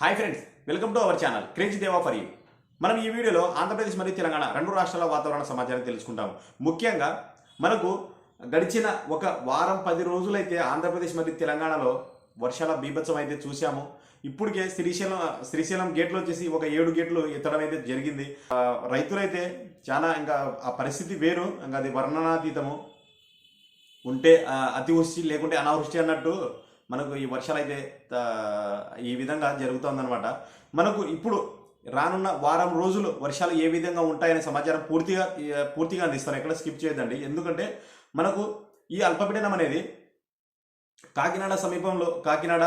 Hi friends welcome to our channel crazy Deva for you మనం ఈ వీడియోలో ఆంధ్రప్రదేశ్ మరియు తెలంగాణ రెండు రాష్ట్రాల వాతావరణ సమాచారం తెలుసుకుంటాము. ముఖ్యంగా మనకు గడిచిన ఒక వారం పది రోజులైతే ఆంధ్రప్రదేశ్ మరియు తెలంగాణలో వర్షాల బీభత్సం అయితే చూసాము ఇప్పటికే శ్రీశైలం శ్రీశైలం గేట్లు వచ్చేసి ఒక ఏడు గేట్లు ఎత్తడం అయితే జరిగింది. రైతులైతే చాలా ఇంకా ఆ పరిస్థితి వేరు. ఇంకా అది వర్ణనాతీతము. ఉంటే అతివృష్టి లేకుంటే అనావృష్టి అన్నట్టు మనకు ఈ వర్షాలు అయితే ఈ విధంగా జరుగుతుందన్నమాట. మనకు ఇప్పుడు రానున్న వారం రోజులు వర్షాలు ఏ విధంగా ఉంటాయనే సమాచారం పూర్తిగా పూర్తిగా అందిస్తాను. ఎక్కడ స్కిప్ చేయదండి ఎందుకంటే మనకు ఈ అల్పపీడనం అనేది కాకినాడ సమీపంలో కాకినాడ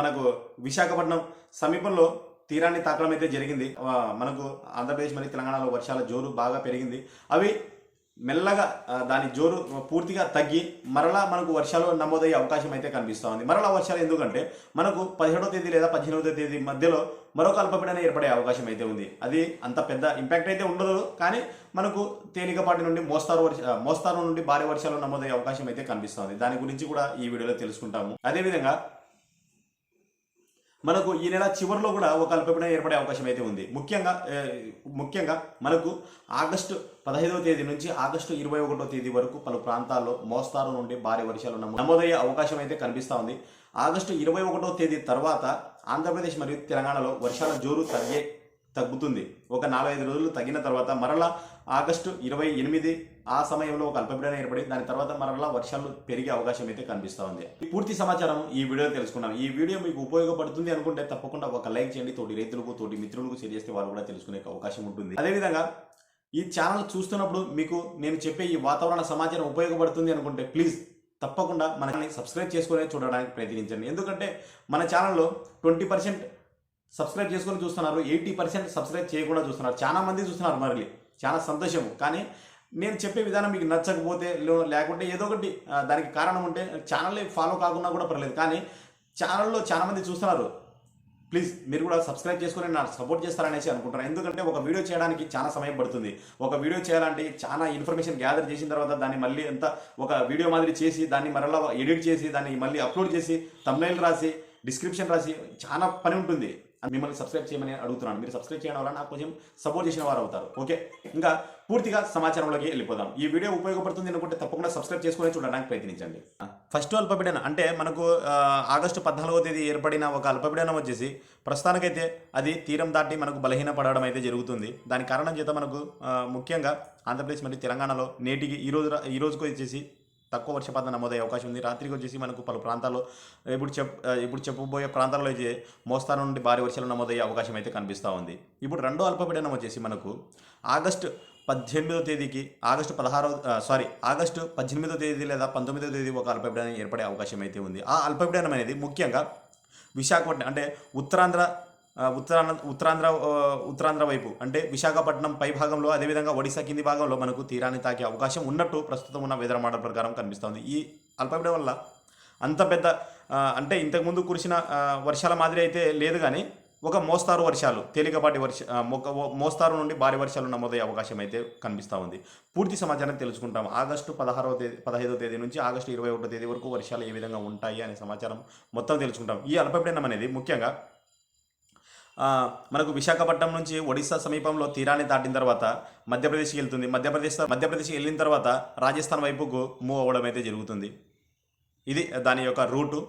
మనకు విశాఖపట్నం సమీపంలో తీరాన్ని తాకడం అయితే జరిగింది. మనకు ఆంధ్రప్రదేశ్ మరియు తెలంగాణలో వర్షాల జోరు బాగా పెరిగింది. అవి మెల్లగా దాని జోరు పూర్తిగా తగ్గి మరలా మనకు వర్షాలు నమోదయ్యే అవకాశం అయితే కనిపిస్తూ ఉంది. మరలా వర్షాలు ఎందుకంటే మనకు పదిహేడవ తేదీ లేదా పదిహేనవ తేదీ మధ్యలో మరొక అల్పపీడనం ఏర్పడే అవకాశం అయితే ఉంది. అది అంత పెద్ద ఇంపాక్ట్ అయితే ఉండదు కానీ మనకు తేలికపాటి నుండి మోస్తారు వర్ష మోస్తారు నుండి భారీ వర్షాలు నమోదయ్యే అవకాశం అయితే కనిపిస్తుంది దాని గురించి కూడా ఈ వీడియోలో తెలుసుకుంటాము. అదేవిధంగా మనకు ఈ నెల చివరిలో కూడా ఒక అల్పపీడనం ఏర్పడే అవకాశం అయితే ఉంది. ముఖ్యంగా ముఖ్యంగా మనకు ఆగస్టు పదహైదవ తేదీ నుంచి ఆగస్టు ఇరవై ఒకటో తేదీ వరకు పలు ప్రాంతాల్లో మోస్తారు నుండి భారీ వర్షాలు నమోదయ్యే అవకాశం అయితే కనిపిస్తూ ఉంది. ఆగస్టు ఇరవై ఒకటో తేదీ తర్వాత ఆంధ్రప్రదేశ్ మరియు తెలంగాణలో వర్షాల జోరు తగ్గే తగ్గుతుంది. ఒక నాలుగైదు రోజులు తగ్గిన తర్వాత మరలా ఆగస్టు ఇరవై ఎనిమిది ఆ సమయంలో ఒక అల్పపీడనం ఏర్పడి దాని తర్వాత మరలా వర్షాలు పెరిగే అవకాశం అయితే కనిపిస్తూ ఉంది ఈ పూర్తి సమాచారం ఈ వీడియో తెలుసుకున్నాం ఈ వీడియో మీకు ఉపయోగపడుతుంది అనుకుంటే తప్పకుండా ఒక లైక్ చేయండి. తోటి రైతులకు తోటి మిత్రులకు షేర్ చేస్తే వారు కూడా తెలుసుకునే అవకాశం ఉంటుంది. అదేవిధంగా ఈ ఛానల్ చూస్తున్నప్పుడు మీకు నేను చెప్పే ఈ వాతావరణ సమాచారం ఉపయోగపడుతుంది అనుకుంటే ప్లీజ్ తప్పకుండా మనల్ని సబ్స్క్రైబ్ చేసుకునే చూడడానికి ప్రయత్నించండి. ఎందుకంటే మన ఛానల్లో ట్వంటీ పర్సెంట్ సబ్స్క్రైబ్ చేసుకొని చూస్తున్నారు ఎయిటీ పర్సెంట్ సబ్స్క్రైబ్ చేయకుండా చూస్తున్నారు. చాలా మంది చూస్తున్నారు మరి చాలా సంతోషము. కానీ నేను చెప్పే విధానం మీకు నచ్చకపోతే లో- లేకుంటే ఏదో ఒకటి దానికి కారణం ఉంటే ఛానల్ని ఫాలో కాకుండా కూడా పర్లేదు. కానీ ఛానల్లో చాలా మంది చూస్తున్నారు. ప్లీజ్ మీరు కూడా సబ్స్క్రైబ్ చేసుకుని నాకు సపోర్ట్ చేస్తారనేసి అనుకుంటున్నాను ఎందుకంటే ఒక వీడియో చేయడానికి చాలా సమయం పడుతుంది. ఒక వీడియో చేయాలంటే చాలా ఇన్ఫర్మేషన్ గ్యాదర్ చేసిన తర్వాత దాన్ని మళ్ళీ ఎంత ఒక వీడియో మాదిరి చేసి దాన్ని మరలా ఎడిట్ చేసి దాన్ని మళ్ళీ అప్లోడ్ చేసి తమ్నైల్ రాసి డిస్క్రిప్షన్ రాసి చాలా పని ఉంటుంది. మిమ్మల్ని సబ్స్క్రైబ్ చేయమని అడుగుతున్నాను. మీరు సబ్స్క్రైబ్ చేయడం వల్ల నాకు కొంచెం సపోర్ట్ చేసిన వారు అవుతారు. ఓకే ఇంకా పూర్తిగా సమాచారంలోకి వెళ్ళిపోదాం. ఈ వీడియో ఉపయోగపడుతుంది అనుకుంటే తప్పకుండా సబ్స్క్రైబ్ చేసుకుని చూడడానికి ప్రయత్నించండి. ఫస్ట్ అల్పపీడనం అంటే మనకు ఆగస్టు పద్నాలుగో తేదీ ఏర్పడిన ఒక అల్పపీడనం వచ్చేసి ప్రస్తుతానికైతే అది తీరం దాటి మనకు బలహీన పడడం అయితే జరుగుతుంది. దాని కారణం చేత మనకు ముఖ్యంగా ఆంధ్రప్రదేశ్ మరియు తెలంగాణలో నేటికి ఈ రోజు ఈ రోజుకు వచ్చేసి తక్కువ వర్షపాతం నమోదయ్యే అవకాశం ఉంది. రాత్రికి వచ్చేసి మనకు పలు ప్రాంతాల్లో ఇప్పుడు చెప్ ఇప్పుడు చెప్పబోయే ప్రాంతాల్లో అయితే మోస్తారు నుండి భారీ వర్షాలు నమోదయ్యే అవకాశం అయితే కనిపిస్తూ ఉంది. ఇప్పుడు రెండో అల్పపీడనం వచ్చేసి మనకు ఆగస్టు పద్దెనిమిదో తేదీకి ఆగస్టు పదహారో సారీ ఆగస్టు పద్దెనిమిదో తేదీ లేదా పంతొమ్మిదో తేదీ ఒక అల్పపీడనం ఏర్పడే అవకాశం అయితే ఉంది. ఆ అల్పపీడనం అనేది ముఖ్యంగా విశాఖపట్నం అంటే ఉత్తరాంధ్ర ఉత్తరాంధ్ర ఉత్తరాంధ్ర ఉత్తరాంధ్ర వైపు. అంటే విశాఖపట్నం పై భాగంలో అదేవిధంగా ఒడిశా కింది భాగంలో మనకు తీరాన్ని తాకే అవకాశం ఉన్నట్టు ప్రస్తుతం ఉన్న వెదర్ మోడల్ ప్రకారం కనిపిస్తోంది. ఈ అల్పపీడనం వల్ల అంత పెద్ద అంటే ఇంతకుముందు కురిసిన వర్షాల మాదిరి అయితే లేదు కానీ ఒక మోస్తారు వర్షాలు తేలికపాటి వర్ష మోస్తారు నుండి భారీ వర్షాలు నమోదయ్యే అవకాశం అయితే కనిపిస్తూ ఉంది. పూర్తి సమాచారం తెలుసుకుంటాం. ఆగస్టు పదహారవ తేదీ పదహైదవ తేదీ నుంచి ఆగస్టు ఇరవై ఒకటో తేదీ వరకు వర్షాలు ఏ విధంగా ఉంటాయి అనే సమాచారం మొత్తం తెలుసుకుంటాం. ఈ అల్పపీడనం అనేది ముఖ్యంగా మనకు విశాఖపట్నం నుంచి ఒడిశా సమీపంలో తీరాన్ని దాటిన తర్వాత మధ్యప్రదేశ్కి వెళ్తుంది. మధ్యప్రదేశ్ మధ్యప్రదేశ్కి వెళ్ళిన తర్వాత రాజస్థాన్ వైపుకు మూవ్ అవ్వడం అయితే జరుగుతుంది. ఇది దాని యొక్క రూటు.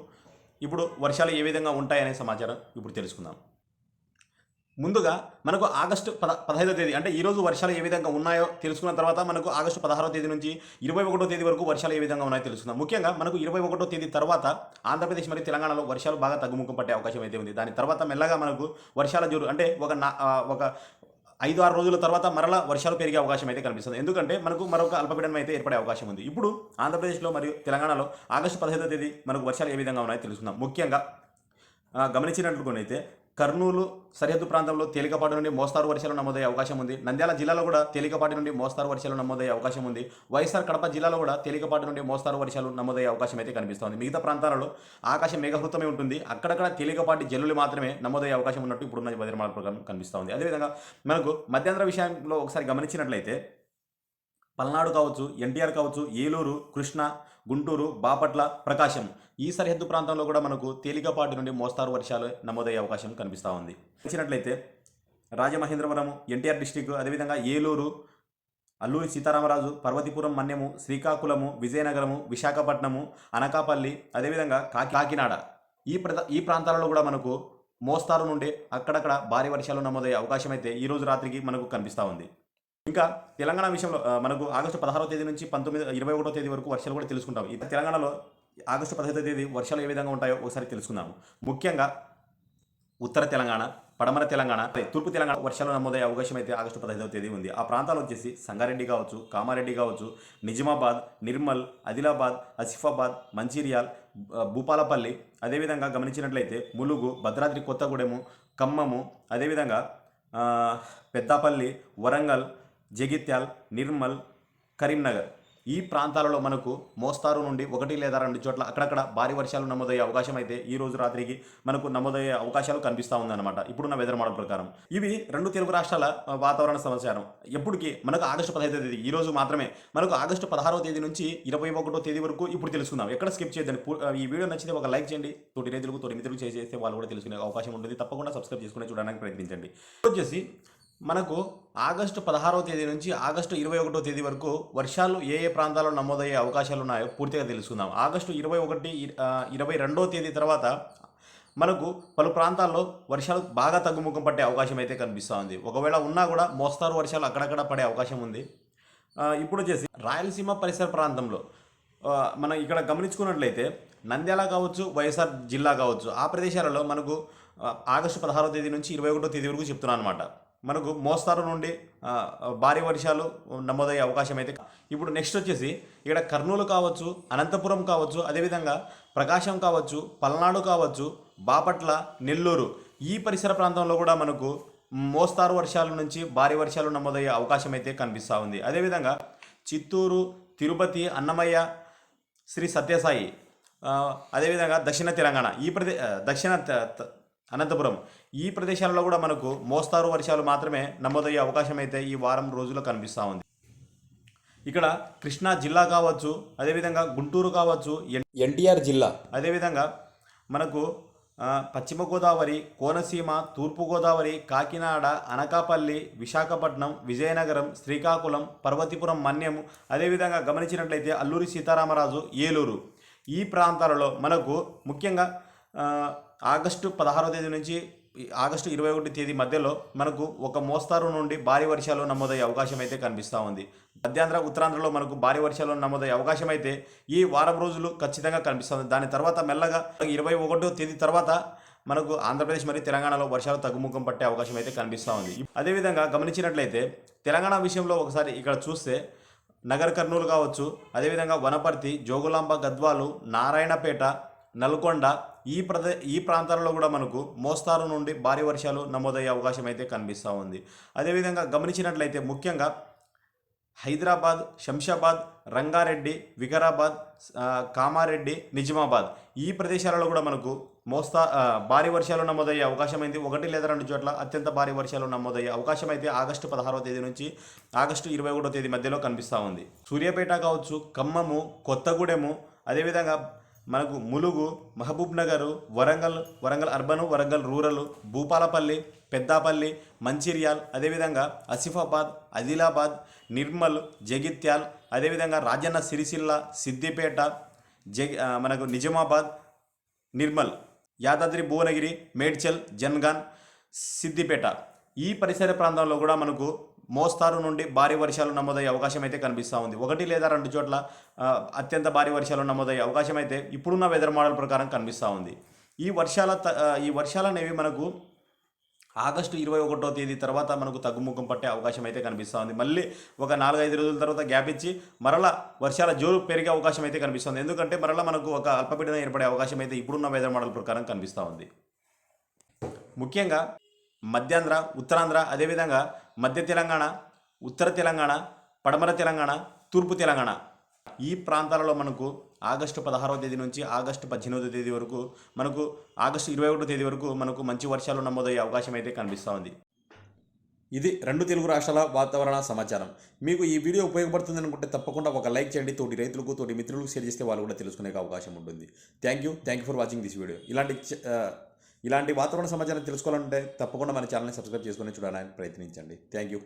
ఇప్పుడు వర్షాలు ఏ విధంగా ఉంటాయనే సమాచారం ఇప్పుడు తెలుసుకుందాం. ముందుగా మనకు ఆగస్టు పద పదహైదో తేదీ అంటే ఈ రోజు వర్షాలు ఏ విధంగా ఉన్నాయో తెలుసుకున్న తర్వాత మనకు ఆగస్టు పదహారో తేదీ నుంచి ఇరవై ఒకటో తేదీ వరకు వర్షాలు ఏ విధంగా ఉన్నాయో తెలుసుకుందాం. ముఖ్యంగా మనకు ఇరవై ఒకటో తేదీ తర్వాత ఆంధ్రప్రదేశ్ మరియు తెలంగాణలో వర్షాలు బాగా తగ్గుముఖం పట్టే అవకాశం అయితే ఉంది. దాని తర్వాత మెల్లగా మనకు వర్షాల జోరు అంటే ఒక నా ఒక ఐదు ఆరు రోజుల తర్వాత మరలా వర్షాలు పెరిగే అవకాశం అయితే కనిపిస్తుంది. ఎందుకంటే మనకు మరొక అల్పపీడనం అయితే ఏర్పడే అవకాశం ఉంది. ఇప్పుడు ఆంధ్రప్రదేశ్లో మరియు తెలంగాణలో ఆగస్టు పదహైదో తేదీ మనకు వర్షాలు ఏ విధంగా ఉన్నాయో తెలుసుకుందాం. ముఖ్యంగా గమనించినట్లుగానైతే కర్నూలు సరిహద్దు ప్రాంతంలో తేలికపాటి నుండి మోస్తారు వర్షాలు నమోదయ్యే అవకాశం ఉంది. నంద్యాల జిల్లాలో కూడా తేలికపాటి నుండి మోస్తారు వర్షాలు నమోదయ్యే అవకాశం ఉంది. వైఎస్ఆర్ కడప జిల్లాలో కూడా తేలికపాటి నుండి మోస్తారు వర్షాలు నమోదయ్యే అవకాశం అయితే కనిపిస్తోంది. మిగతా ప్రాంతాలలో ఆకాశం మేఘహృతమే ఉంటుంది. అక్కడక్కడ తేలికపాటి జల్లులు మాత్రమే నమోదయ్యే అవకాశం ఉన్నట్టు ఇప్పుడున్న వదిరమాల ప్రకారం కనిపిస్తోంది. అదేవిధంగా మనకు మధ్యాంధ్ర విషయంలో ఒకసారి గమనించినట్లయితే పల్నాడు కావచ్చు ఎన్టీఆర్ కావచ్చు ఏలూరు కృష్ణ గుంటూరు బాపట్ల ప్రకాశం ఈ సరిహద్దు ప్రాంతంలో కూడా మనకు తేలికపాటి నుండి మోస్తారు వర్షాలు నమోదయ్యే అవకాశం కనిపిస్తూ ఉంది. వచ్చినట్లయితే రాజమహేంద్రవరం ఎన్టీఆర్ డిస్టిక్ అదేవిధంగా ఏలూరు అల్లూరి సీతారామరాజు పర్వతీపురం మన్యము శ్రీకాకుళము విజయనగరము విశాఖపట్నము అనకాపల్లి అదేవిధంగా కాకి కాకినాడ ఈ ప్ర ఈ ప్రాంతాలలో కూడా మనకు మోస్తారు నుండి అక్కడక్కడ భారీ వర్షాలు నమోదయ్యే అవకాశం అయితే ఈ రోజు రాత్రికి మనకు కనిపిస్తూ ఉంది. ఇంకా తెలంగాణ విషయంలో మనకు ఆగస్టు పదహారవ తేదీ నుంచి పంతొమ్మిది ఇరవై ఒకటో తేదీ వరకు వర్షాలు కూడా తెలుసుకుంటాం. ఈ తెలంగాణలో ఆగస్టు పదహైదో తేదీ వర్షాలు ఏ విధంగా ఉంటాయో ఒకసారి తెలుసుకుందాము. ముఖ్యంగా ఉత్తర తెలంగాణ పడమర తెలంగాణ అదే తూర్పు తెలంగాణ వర్షాలు నమోదయ్యే అవకాశం అయితే ఆగస్టు పదహైదవ తేదీ ఉంది. ఆ ప్రాంతాలు వచ్చేసి సంగారెడ్డి కావచ్చు కామారెడ్డి కావచ్చు నిజామాబాద్ నిర్మల్ ఆదిలాబాద్ ఆసిఫాబాద్ మంచిర్యాల్ భూపాలపల్లి అదేవిధంగా గమనించినట్లయితే ములుగు భద్రాద్రి కొత్తగూడెము ఖమ్మము అదేవిధంగా పెద్దపల్లి వరంగల్ జగిత్యాల్ నిర్మల్ కరీంనగర్. ఈ ప్రాంతాలలో మనకు మోస్తారు నుండి ఒకటి లేదా రెండు చోట్ల అక్కడక్కడ భారీ వర్షాలు నమోదయ్యే అవకాశం అయితే ఈ రోజు రాత్రికి మనకు నమోదయ్యే అవకాశాలు కనిపిస్తూ ఉందన్నమాట. ఇప్పుడున్న వెదర్ మోడల్ ప్రకారం. ఇవి రెండు తెలుగు రాష్ట్రాల వాతావరణ సమాచారం ఎప్పటికీ మనకు ఆగస్టు పదహైదో తేదీ ఈ రోజు మాత్రమే మనకు ఆగస్టు పదహారవ తేదీ నుంచి ఇరవై ఒకటో తేదీ వరకు ఇప్పుడు తెలుసుకుందాం. ఎక్కడ స్కిప్ చేయొద్దండి ఈ వీడియో నచ్చితే ఒక లైక్ చేయండి. తోటి రైతులకు తోటి మిత్రులు చేసేస్తే వాళ్ళు కూడా తెలుసుకునే అవకాశం ఉంటుంది. తప్పకుండా సబ్స్క్రైబ్ చేసుకునే చూడడానికి ప్రయత్నించండి. వచ్చేసి మనకు ఆగస్టు పదహారవ తేదీ నుంచి ఆగస్టు ఇరవై ఒకటో తేదీ వరకు వర్షాలు ఏ ఏ ప్రాంతాల్లో నమోదయ్యే అవకాశాలు ఉన్నాయో పూర్తిగా తెలుసుకుందాం. ఆగస్టు ఇరవై ఒకటి ఇరవై రెండో తేదీ తర్వాత మనకు పలు ప్రాంతాల్లో వర్షాలు బాగా తగ్గుముఖం పట్టే అవకాశం అయితే కనిపిస్తూ ఉంది. ఒకవేళ ఉన్నా కూడా మోస్తారు వర్షాలు అక్కడక్కడ పడే అవకాశం ఉంది. ఇప్పుడు వచ్చేసి రాయలసీమ పరిసర ప్రాంతంలో మనం ఇక్కడ గమనించుకున్నట్లయితే నంద్యాల కావచ్చు వైఎస్ఆర్ జిల్లా కావచ్చు ఆ ప్రదేశాలలో మనకు ఆగస్టు పదహారో తేదీ నుంచి ఇరవై ఒకటో తేదీ వరకు చెప్తున్నాను అనమాట మనకు మోస్తారు నుండి భారీ వర్షాలు నమోదయ్యే అవకాశం అయితే ఇప్పుడు నెక్స్ట్ వచ్చేసి ఇక్కడ కర్నూలు కావచ్చు అనంతపురం కావచ్చు అదేవిధంగా ప్రకాశం కావచ్చు పల్నాడు కావచ్చు బాపట్ల నెల్లూరు ఈ పరిసర ప్రాంతంలో కూడా మనకు మోస్తారు వర్షాల నుంచి భారీ వర్షాలు నమోదయ్యే అవకాశం అయితే కనిపిస్తూ ఉంది. అదేవిధంగా చిత్తూరు తిరుపతి అన్నమయ్య శ్రీ సత్యసాయి అదేవిధంగా దక్షిణ తెలంగాణ ఈ ప్రదే దక్షిణ త- అనంతపురం. ఈ ప్రదేశాలలో కూడా మనకు మోస్తారు వర్షాలు మాత్రమే నమోదయ్యే అవకాశం అయితే ఈ వారం రోజుల్లో కనిపిస్తూ ఉంది. ఇక్కడ కృష్ణా జిల్లా కావచ్చు అదేవిధంగా గుంటూరు కావచ్చు ఎన్- ఎన్టీఆర్ జిల్లా. అదేవిధంగా మనకు పశ్చిమ గోదావరి కోనసీమ తూర్పు గోదావరి కాకినాడ అనకాపల్లి విశాఖపట్నం విజయనగరం శ్రీకాకుళం పర్వతీపురం మన్యం అదేవిధంగా గమనించినట్లయితే అల్లూరి సీతారామరాజు ఏలూరు. ఈ ప్రాంతాలలో మనకు ముఖ్యంగా ఆగస్టు పదహారో తేదీ నుంచి ఆగస్టు ఇరవై ఒకటి తేదీ మధ్యలో మనకు ఒక మోస్తారు నుండి భారీ వర్షాలు నమోదయ్యే అవకాశం అయితే కనిపిస్తూ ఉంది. మధ్యాంధ్ర ఉత్తరాంధ్రలో మనకు భారీ వర్షాలు నమోదయ్యే అవకాశం అయితే ఈ వారం రోజులు ఖచ్చితంగా కనిపిస్తుంది దాని తర్వాత మెల్లగా ఇరవై ఒకటో తేదీ తర్వాత మనకు ఆంధ్రప్రదేశ్ మరియు తెలంగాణలో వర్షాలు తగ్గుముఖం పట్టే అవకాశం అయితే కనిపిస్తూ ఉంది. అదేవిధంగా గమనించినట్లయితే తెలంగాణ విషయంలో ఒకసారి ఇక్కడ చూస్తే నగర్ కర్నూలు కావచ్చు అదేవిధంగా వనపర్తి జోగులాంబ గద్వాలు నారాయణపేట నల్గొండ ఈ ప్రదే ఈ ప్రాంతాలలో కూడా మనకు మోస్తారు నుండి భారీ వర్షాలు నమోదయ్యే అవకాశం అయితే కనిపిస్తూ ఉంది. అదేవిధంగా గమనించినట్లయితే ముఖ్యంగా హైదరాబాద్ శంషాబాద్ రంగారెడ్డి వికారాబాద్ కామారెడ్డి నిజామాబాద్ ఈ ప్రదేశాలలో కూడా మనకు మోస్తా భారీ వర్షాలు నమోదయ్యే అవకాశం అయింది ఒకటి లేదా రెండు చోట్ల అత్యంత భారీ వర్షాలు నమోదయ్యే అవకాశం అయితే ఆగస్టు పదహారవ తేదీ నుంచి ఆగస్టు ఇరవై ఒకటో తేదీ మధ్యలో కనిపిస్తూ ఉంది. సూర్యాపేట కావచ్చు ఖమ్మము కొత్తగూడెము అదేవిధంగా మనకు Mulugu Mahabubnagar Warangal Warangal urban Warangal rural Bhupalpally Peddapalli Mancherial అదేవిధంగా ఆసిఫాబాద్ ఆదిలాబాద్ నిర్మల్ జగిత్యాల్ అదేవిధంగా రాజన్న సిరిసిల్ల సిద్దిపేట జగి మనకు నిజామాబాద్ నిర్మల్ యాదాద్రి భువనగిరి మేడ్చల్ జన్గాన్ సిద్దిపేట. ఈ పరిసర ప్రాంతంలో కూడా మనకు మోస్తారు నుండి భారీ వర్షాలు నమోదయ్యే అవకాశం అయితే కనిపిస్తూ ఉంది. ఒకటి లేదా రెండు చోట్ల అత్యంత భారీ వర్షాలు నమోదయ్యే అవకాశం అయితే ఇప్పుడున్న వెదర్ మోడల్ ప్రకారం కనిపిస్తూ ఉంది. ఈ వర్షాల త- ఈ వర్షాలు అనేవి మనకు ఆగస్టు ఇరవై ఒకటో తేదీ తర్వాత మనకు తగ్గుముఖం పట్టే అవకాశం అయితే కనిపిస్తూ ఉంది. మళ్ళీ ఒక నాలుగైదు రోజుల తర్వాత గ్యాప్ ఇచ్చి మరలా వర్షాల జోరు పెరిగే అవకాశం అయితే కనిపిస్తుంది ఎందుకంటే మరలా మనకు ఒక అల్పపీడనం ఏర్పడే అవకాశం అయితే ఇప్పుడున్న వెదర్ మోడల్ ప్రకారం కనిపిస్తూ ఉంది. ముఖ్యంగా మధ్యాంధ్ర ఉత్తరాంధ్ర అదేవిధంగా మధ్య తెలంగాణ ఉత్తర తెలంగాణ పడమర తెలంగాణ తూర్పు తెలంగాణ. ఈ ప్రాంతాలలో మనకు ఆగస్టు పదహారవ తేదీ నుంచి ఆగస్టు పద్దెనిమిదవ తేదీ వరకు మనకు ఆగస్టు ఇరవై ఒకటో తేదీ వరకు మనకు మంచి వర్షాలు నమోదయ్యే అవకాశం అయితే కనిపిస్తూ ఉంది. ఇది రెండు తెలుగు రాష్ట్రాల వాతావరణ సమాచారం. మీకు ఈ వీడియో ఉపయోగపడుతుంది అనుకుంటే తప్పకుండా ఒక లైక్ చేయండి. తోటి రైతులకు తోటి మిత్రులకు షేర్ చేస్తే వాళ్ళు కూడా తెలుసుకునే అవకాశం ఉంటుంది. Thank you thank you for watching this video ఇలాంటి ఇలాంటి వాతావరణ సమాచారం తెలుసుకోవాలంటే తప్పకుండా మన ఛానల్ని సబ్స్క్రైబ్ చేసుకుని చూడడానికి ప్రయత్నించండి. Thank you.